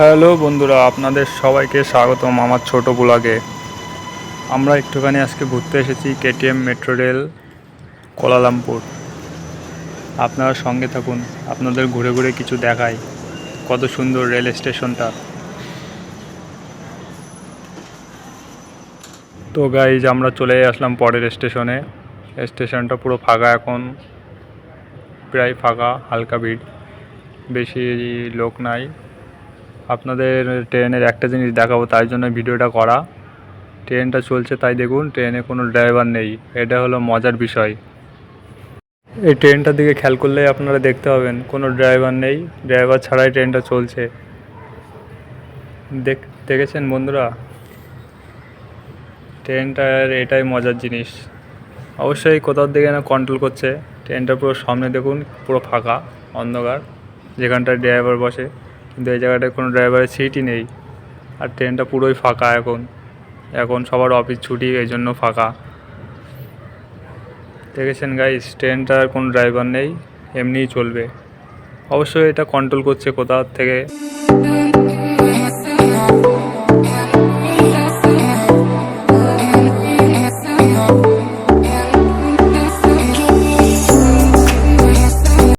Hello বন্ধুরা, আপনাদের সবাইকে স্বাগতম আমার ছোট ব্লগে। আমরা একটুখানি আজকে ঘুরতে এসেছি কেটিএম মেট্রো রেল, কোলালামপুর। আপনারা সঙ্গে থাকুন, আপনাদের ঘুরে ঘুরে কিছু দেখাই, কত সুন্দর রেল স্টেশনটা। তো গাইজ আমরা চলে আসলাম পরের স্টেশনে। স্টেশনটা পুরো ফাঁকা এখন, প্রায় ফাঁকা, হালকা ভিড়। বেশি লোক নাই। আপনাদের ট্রেনের একটা জিনিস দেখাবো তাই জন্য ভিডিওটা করা। ট্রেনটা চলছে তাই দেখুন, ট্রেনে কোনো ড্রাইভার নেই। এটা হলো মজার বিষয়। এই ট্রেনটার দিকে খেয়াল করলেই আপনারা দেখতে পাবেন, কোনো ড্রাইভার নেই। ড্রাইভার ছাড়াই ট্রেনটা চলছে। দেখ, দেখেছেন বন্ধুরা? ট্রেনটার এটাই মজার জিনিস। অবশ্যই কোথাও দিকে না কন্ট্রোল করছে। ট্রেনটা পুরো সামনে দেখুন, পুরো ফাঁকা, অন্ধকার। যেখানটায় ড্রাইভার বসে। কিন্তু এই জায়গাটায় কোনো ড্রাইভারের সিটই নেই। আর ট্রেনটা পুরোই ফাঁকা এখন। এখন সবার অফিস ছুটি, এই জন্য ফাঁকা। দেখেছেন গাইস ট্রেনটার কোনো ড্রাইভার নেই, এমনিই চলবে। অবশ্যই এটা কন্ট্রোল করছে কোথা থেকে।